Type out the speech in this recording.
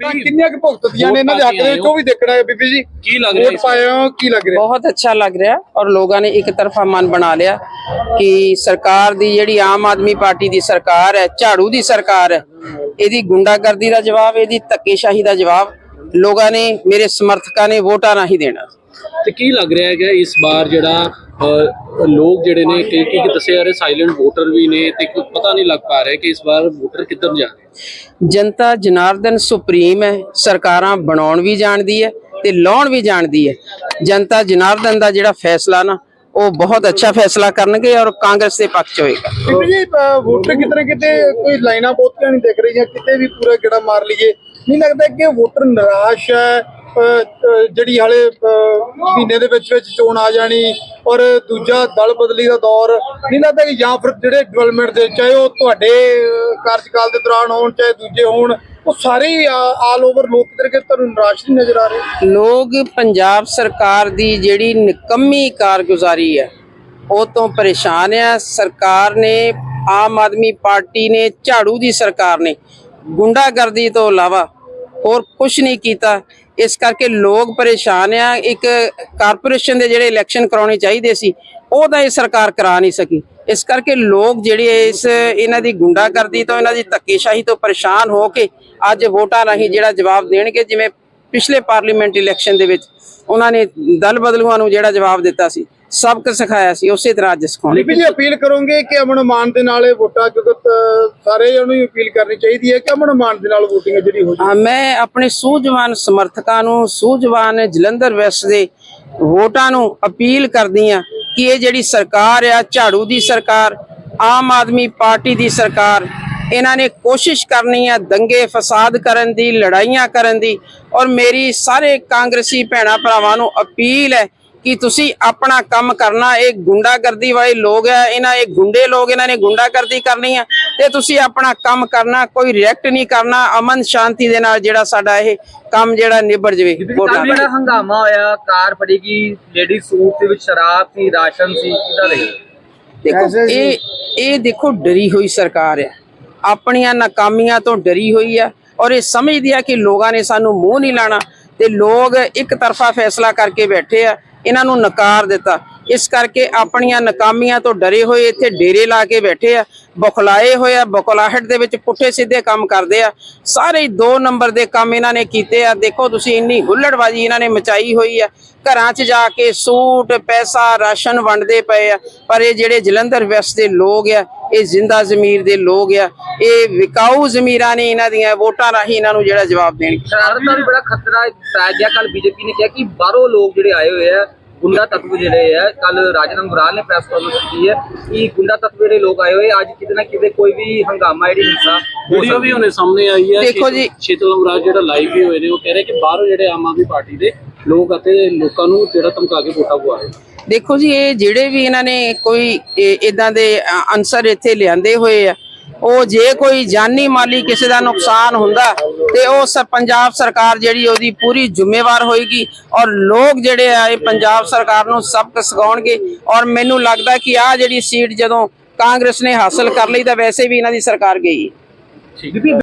ਤਾਂ ਕਿੰਨੀਆਂ ਕੁ ਭੁਗਤਦੀਆਂ ਨੇ ਇਹਨਾਂ ਦੇ ਹੱਕ ਦੇ ਵਿੱਚ? ਉਹ ਵੀ ਦੇਖਣਾ ਹੈ ਬੀਬੀ ਜੀ। ਕੀ ਲੱਗ ਰਿਹਾ ਵੋਟ ਪਾਏ ਹੋ ਕੀ ਲੱਗ ਰਿਹਾ? ਬਹੁਤ ਅੱਛਾ ਲੱਗ ਰਿਹਾ ਔਰ ਲੋਕਾਂ ਨੇ ਇੱਕ ਤਰਫਾ ਮਨ ਬਣਾ ਲਿਆ ਕਿ ਸਰਕਾਰ ਦੀ ਜਿਹੜੀ ਆਮ ਆਦਮੀ ਪਾਰਟੀ ਦੀ ਸਰਕਾਰ ਹੈ ਝਾੜੂ ਦੀ ਸਰਕਾਰ ਹੈ ਇਹਦੀ ਗੁੰਡਾਗਰਦੀ ਦਾ ਜਵਾਬ ਇਹਦੀ ਧੱਕੇਸ਼ਾਹੀ ਦਾ ਜਵਾਬ ਲੋਕਾਂ ਨੇ ਮੇਰੇ ਸਮਰਥਕਾਂ ਨੇ ਵੋਟਾਂ ਰਾਹੀਂ ਦੇਣਾ। ਤੇ ਕੀ ਲੱਗ ਰਿਹਾ ਹੈਗਾ ਇਸ ਵਾਰ ਜਿਹੜਾ ਲੋਕ ਜਿਹੜੇ ਨੇ ਕਈ ਕਈ ਦੱਸਿਆ ਰਿਹਾ? ਸਾਇਲੈਂਟ ਵੋਟਰ ਵੀ ਨੇ ਤੇ ਕੋਈ ਪਤਾ ਨਹੀਂ ਲੱਗ ਪਾ ਰਿਹਾ ਕਿ ਇਸ ਵਾਰ ਵੋਟਰ ਕਿੱਧਰ ਜਾ ਰਹੇ ਜਨਤਾ ਜਨਾਰਦਨ ਸੁਪਰੀਮ ਹੈ ਸਰਕਾਰਾਂ ਬਣਾਉਣ ਵੀ ਜਾਣਦੀ ਹੈ ਤੇ ਲਾਉਣ ਵੀ ਜਾਣਦੀ ਹੈ। ਜਨਤਾ ਜਨਾਰਦਨ ਦਾ ਜਿਹੜਾ ਫੈਸਲਾ ਨਾ ਉਹ ਬਹੁਤ ਅੱਛਾ ਫੈਸਲਾ ਕਰਨਗੇ ਔਰ ਕਾਂਗਰਸ ਦੇ ਪੱਖ ਚ ਹੋਏਗਾ। ਜੀ ਵੋਟਰ ਕਿਤੇ ਨਾ ਕਿਤੇ ਕੋਈ ਲਾਈਨਾਂ ਬਹੁਤੀਆਂ ਨਹੀਂ ਦਿਖ ਰਹੀਆਂ ਕਿਤੇ ਵੀ ਪੂਰਾ ਗੇੜਾ ਮਾਰ ਲਈਏ। ਨਹੀਂ ਲੱਗਦਾ ਕਿ ਵੋਟਰ ਨਿਰਾਸ਼ ਹੈ ਜਿਹੜੀ ਹਾਲੇ ਮਹੀਨੇ ਦੇ ਵਿੱਚ ਵਿੱਚ ਚੋਣ ਆ ਜਾਣੀ ਔਰ ਦੂਜਾ ਦਲ ਬਦਲੀ ਦਾ ਦੌਰ, ਨਹੀਂ ਲੱਗਦਾ ਕਿ ਜਾਂ ਫਿਰ ਜਿਹੜੇ ਡਿਵੈਲਪਮੈਂਟ ਦੇ, ਚਾਹੇ ਉਹ ਤੁਹਾਡੇ ਕਾਰਜਕਾਲ ਦੇ ਦੌਰਾਨ ਹੋਣ, ਚਾਹੇ ਦੂਜੇ ਹੋਣ, ਉਹ ਸਾਰੇ ਆਲ ਓਵਰ ਲੋਕ ਕਿਤੇ ਨਾ ਤੁਹਾਨੂੰ ਨਿਰਾਸ਼ ਨਹੀਂ ਨਜ਼ਰ ਆ ਰਹੇ? ਲੋਕ ਪੰਜਾਬ ਸਰਕਾਰ ਦੀ ਜਿਹੜੀ ਨਿਕੰਮੀ ਕਾਰਗੁਜ਼ਾਰੀ ਹੈ, ਉਹ ਤੋਂ ਪਰੇਸ਼ਾਨ ਆ। ਸਰਕਾਰ ਨੇ, ਆਮ ਆਦਮੀ ਪਾਰਟੀ ਨੇ, ਝਾੜੂ ਦੀ ਸਰਕਾਰ ਨੇ ਗੁੰਡਾਗਰਦੀ ਤੋਂ ਇਲਾਵਾ ਹੋਰ ਕੁਝ ਨਹੀਂ ਕੀਤਾ। ਇਸ ਕਰਕੇ ਲੋਕ ਪਰੇਸ਼ਾਨ ਆ। ਇੱਕ ਕਾਰਪੋਰੇਸ਼ਨ ਦੇ ਜਿਹੜੇ ਇਲੈਕਸ਼ਨ ਕਰਾਉਣੇ ਚਾਹੀਦੇ ਸੀ, ਉਹ ਤਾਂ ਇਹ ਸਰਕਾਰ ਕਰਾ ਨਹੀਂ ਸਕੀ। ਇਸ ਕਰਕੇ ਲੋਕ ਜਿਹੜੇ ਇਸ ਇਹਨਾਂ ਦੀ ਗੁੰਡਾਗਰਦੀ ਤੋਂ, ਇਹਨਾਂ ਦੀ ਧੱਕੇਸ਼ਾਹੀ ਤੋਂ ਪਰੇਸ਼ਾਨ ਹੋ ਕੇ ਅੱਜ ਵੋਟਾਂ ਰਾਹੀਂ ਜਿਹੜਾ ਜਵਾਬ ਦੇਣਗੇ, ਜਿਵੇਂ ਪਿਛਲੇ ਪਾਰਲੀਮੈਂਟ ਇਲੈਕਸ਼ਨ ਦੇ ਵਿੱਚ ਉਹਨਾਂ ਨੇ ਦਲ ਬਦਲੂਆਂ ਨੂੰ ਜਿਹੜਾ ਜਵਾਬ ਦਿੱਤਾ ਸੀ। ਸਬਕ ਸਿਖਾਇਆ ਸੀ ਉਸੇ ਤਰ੍ਹਾਂ ਅੱਜ ਸਿਖਾਉਣਗੇ ਬੀਬੀ ਜੀ ਅਪੀਲ ਕਰੋਗੇ ਕਿ ਅਮਨ ਮਾਨ ਦੇ ਨਾਲ ਇਹ ਵੋਟਾਂ ਕਿਉਂਕਿ ਸਾਰੇ ਜਣੋਂ ਹੀ ਅਪੀਲ ਕਰਨੀ ਚਾਹੀਦੀ ਹੈ ਕਿ ਅਮਨ ਮਾਨ ਦੇ ਨਾਲ VOTING ਜਿਹੜੀ ਹੋ ਜਾਵੇ। ਮੈਂ ਆਪਣੇ ਸੂਝਵਾਨ ਸਮਰਥਕਾਂ ਨੂੰ ਸੂਝਵਾਨ ਜਲੰਧਰ ਵੈਸਟ ਦੇ ਵੋਟਾਂ ਨੂੰ ਅਪੀਲ ਕਰਦੀ ਆ ਕਿ ਇਹ ਜਿਹੜੀ ਸਰਕਾਰ ਆ ਝਾੜੂ ਦੀ ਸਰਕਾਰ ਆਮ ਆਦਮੀ ਪਾਰਟੀ ਦੀ ਸਰਕਾਰ ਇਹਨਾਂ ਨੇ ਕੋਸ਼ਿਸ਼ ਕਰਨੀ ਆ ਦੰਗੇ ਫਸਾਦ ਕਰਨ ਦੀ ਲੜਾਈਆਂ ਕਰਨ ਦੀ ਔਰ ਮੇਰੀ ਸਾਰੇ ਕਾਂਗਰਸੀ ਭੈਣਾਂ ਭਰਾਵਾਂ ਨੂੰ ਅਪੀਲ ਹੈ ਕਿ ਤੁਸੀਂ ਆਪਣਾ ਕੰਮ ਕਰਨਾ ਇਹ ਗੁੰਡਾਗਰਦੀ ਵਾਲੇ ਲੋਕ ਆ ਇਹਨਾਂ ਇਹ ਗੁੰਡੇ ਲੋਕ ਇਹਨਾਂ ਨੇ ਗੁੰਡਾਗਰਦੀ ਕਰਨੀ ਆ ਤੇ ਤੁਸੀਂ ਆਪਣਾ ਕੰਮ ਕਰਨਾ ਕੋਈ ਰਿਐਕਟ ਨਹੀਂ ਕਰਨਾ ਅਮਨ ਸ਼ਾਂਤੀ ਦੇ ਨਾਲ ਜਿਹੜਾ ਸਾਡਾ ਇਹ ਕੰਮ ਜਿਹੜਾ ਨਿਬੜ ਜਵੇ ਜਿਹੜਾ ਹੰਗਾਮਾ ਹੋਇਆ ਕਾਰ ਫੜੀ ਗਈ ਲੇਡੀ ਸੂਟ ਦੇ ਵਿੱਚ ਸ਼ਰਾਬ ਸੀ ਰਾਸ਼ਨ ਸੀ ਕਿਦਾਂ ਰਹੀ ਦੇਖੋ ਇਹ ਇਹ ਦੇਖੋ ਡਰੀ ਹੋਈ ਸਰਕਾਰ ਹੈ ਆਪਣੀਆਂ ਨਾਕਾਮੀਆਂ ਤੋਂ ਡਰੀ ਹੋਈ ਹੈ ਔਰ ਇਹ ਸਮਝਦੀ ਆ ਕਿ ਲੋਕਾਂ ਨੇ ਸਾਨੂੰ ਮੂੰਹ ਨਹੀਂ ਲਾਣਾ ਤੇ ਲੋਕ ਇੱਕ ਤਰਫਾ ਫੈਸਲਾ ਕਰਕੇ ਬੈਠੇ ਆ ਇਹਨਾਂ ਨੂੰ ਨਕਾਰ ਦਿੱਤਾ। ਇਸ ਕਰਕੇ ਆਪਣੀਆਂ ਨਾਕਾਮੀਆਂ ਤੋਂ ਡਰੇ ਹੋਏ ਇੱਥੇ ਡੇਰੇ ਲਾ ਕੇ ਬੈਠੇ ਆ, ਬੁਖਲਾਏ ਹੋਏ ਆ, ਬੁਖਲਾਹਟ ਦੇ ਵਿੱਚ ਪੁੱਠੇ ਸਿੱਧੇ ਕੰਮ ਕਰਦੇ ਆ। ਸਾਰੇ ਦੋ ਨੰਬਰ ਦੇ ਕੰਮ ਇਹਨਾਂ ਨੇ ਕੀਤੇ ਆ। ਦੇਖੋ ਤੁਸੀਂ ਇੰਨੀ ਹੁੱਲੜਬਾਜੀ ਇਹਨਾਂ ਨੇ ਮਚਾਈ ਹੋਈ ਆ। ਘਰਾਂ 'ਚ ਜਾ ਕੇ ਸੂਟ, ਪੈਸਾ, ਰਾਸ਼ਨ ਵੰਡਦੇ ਪਏ ਆ। ਪਰ ਇਹ ਜਿਹੜੇ ਜਲੰਧਰ ਵੈਸਟ ਦੇ ਲੋਕ ਆ, ਇਹ ਜ਼ਿੰਦਾ ਜ਼ਮੀਰ ਦੇ ਲੋਕ ਆ। ਇਹ ਵਿਕਾਊ ਜ਼ਮੀਰਾਂ ਨੇ ਇਹਨਾਂ ਦੀਆਂ, ਵੋਟਾਂ ਰਾਹੀਂ ਇਹਨਾਂ ਨੂੰ ਜਿਹੜਾ ਜਵਾਬ ਦੇਣ। ਸ਼ਰਾਰਤ ਦਾ ਵੀ ਬੜਾ ਖਤਰਾ ਪੈ ਗਿਆ। ਕੱਲ ਬੀਜੇਪੀ ਨੇ ਕਿਹਾ ਕਿ ਬਾਹਰੋਂ ਲੋਕ ਜਿਹੜੇ ਆਏ ਹੋਏ ਆ ਗੁੰਡਾ ਤੱਤਵ ਜਿਹੜੇ ਆ ਕੱਲ ਰਾਜਨ ਗੁਰਾਲ ਨੇ ਪ੍ਰੈਸ ਕਾਨਫਰੰਸ ਕੀਤੀ ਹੈ ਕਿ ਗੁੰਡਾ ਤੱਤਵ ਜਿਹੜੇ ਲੋਕ ਆਏ ਹੋਏ ਅੱਜ ਕਿਤੇ ਨਾ ਕਿਤੇ ਕੋਈ ਵੀ ਹੰਗਾਮਾ ਜਿਹੜੀ ਹਿੰਸਾ ਹੋ ਵੀਡੀਓ ਵੀ ਹੁਣੇ ਸਾਹਮਣੇ ਆਈ ਹੈ ਦੇਖੋ ਜੀ। ਸ਼ੀਤਲ ਅਮਰਾਜ ਜਿਹੜਾ ਲਾਈਵ ਵੀ ਹੋਏ ਨੇ ਉਹ ਕਹਿ ਰਹੇ ਕਿ ਬਾਹਰੋਂ ਜਿਹੜੇ ਆਮ ਆਦਮੀ ਪਾਰਟੀ ਦੇ ਲੋਕ ਅਤੇ ਲੋਕਾਂ ਨੂੰ ਜਿਹੜਾ ਧਮਕਾ ਕੇ ਵੋਟਾਂ ਪਵਾ ਰਹੇ ਨੇ। ਦੇਖੋ ਜੀ ਇਹ ਜਿਹੜੇ ਵੀ ਇਹਨਾਂ ਨੇ ਕੋਈ ਇਦਾਂ ਦੇ ਅਨਸਰ ਇੱਥੇ ਲਿਆਂਦੇ ਹੋਏ ਆ ਉਹ ਜੇ ਕੋਈ ਜਾਨੀ ਮਾਲੀ ਕਿਸੇ ਦਾ ਨੁਕਸਾਨ ਹੁੰਦਾ ਤੇ ਉਹ ਪੰਜਾਬ ਸਰਕਾਰ ਜਿਹੜੀ ਉਹਦੀ ਪੂਰੀ ਜ਼ਿੰਮੇਵਾਰ ਹੋਏਗੀ ਔਰ ਲੋਕ ਜਿਹੜੇ ਆ ਇਹ ਪੰਜਾਬ ਸਰਕਾਰ ਨੂੰ ਸਬਕ ਸਿਖਾਉਣਗੇ ਔਰ ਮੈਨੂੰ ਲੱਗਦਾ ਕਿ ਆ ਜਿਹੜੀ ਸੀਟ ਜਦੋਂ ਕਾਂਗਰਸ ਨੇ ਹਾਸਲ ਕਰ ਲਈ ਤਾਂ ਵੈਸੇ ਵੀ ਇਹਨਾਂ ਦੀ ਸਰਕਾਰ ਗਈ। ਬੀਬੀ